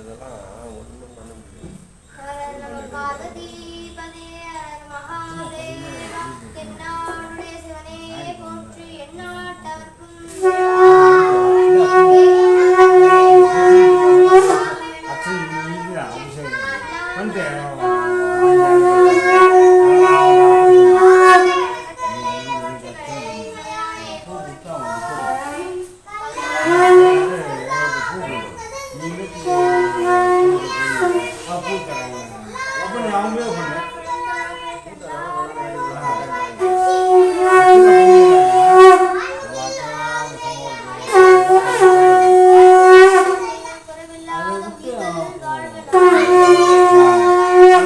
இதெல்லாம் ஒன்றும் பண்ண முடியும்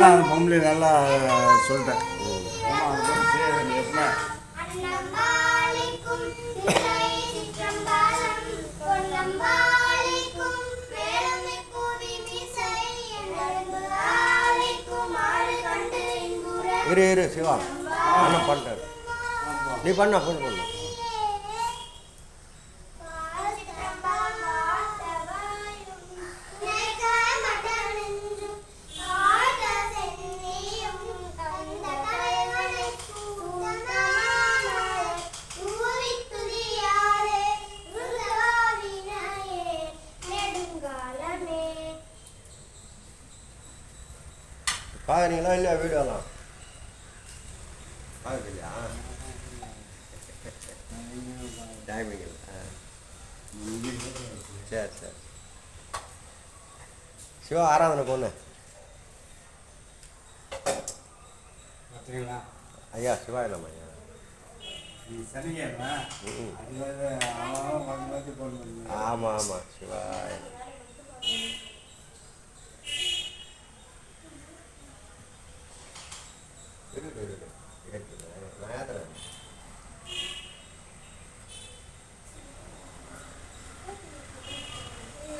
நல்லா பொம்பளை நல்லா சொல்லிட்டேன். இரு இரு சிவா. அண்ணன் பண்ணிட்டாரு. நீ பண்ண ஃபோன் பண்ணு. பார்க்குறீங்களா இல்லையா வீடியோலாம் பார்க்குறீங்களா டைமிங் இல்லை. சரி சரி. சிவா ஆராதனை பொண்ணு? ஐயா சிவா இல்லைம்மா ஐயா. ஆமாம் ஆமாம் சிவா இரு, இரு, இரு. இருக்குது. நான் ஏத்துறேன்.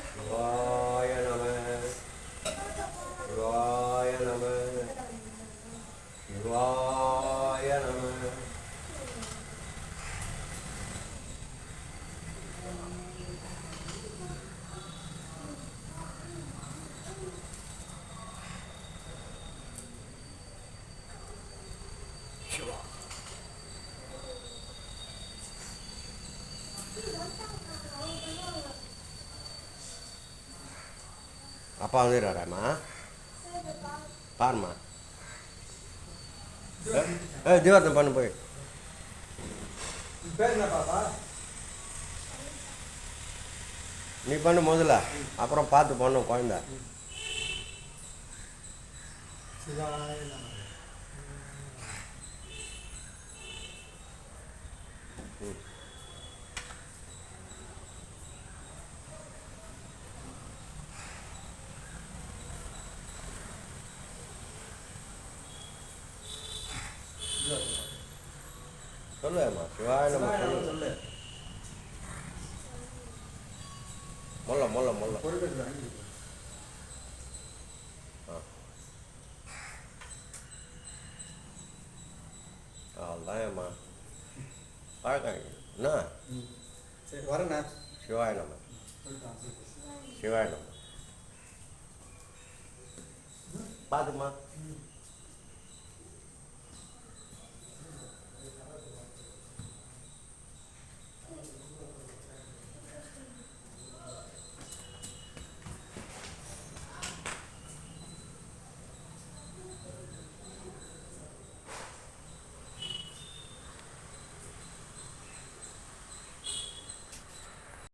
சிவாய நம சிவாய நம சிவாய நம அப்பா வந்துடுறாராம்மா பாரும்மா ஏ தீவார்த்தம் பண்ணு போய் நீ பண்ணு முதல்ல அப்புறம் பார்த்து பண்ணும் குழந்த சொல்லுமா சிவாய நம்ம சொல்லு முல்ல முல்ல முல்ல அவ்வளோதான் ஏம்மா பழக்கம் என்ன சரி, வரேண்ணே. சிவாய நம்ம. சிவாய நம்ம பார்த்துமா.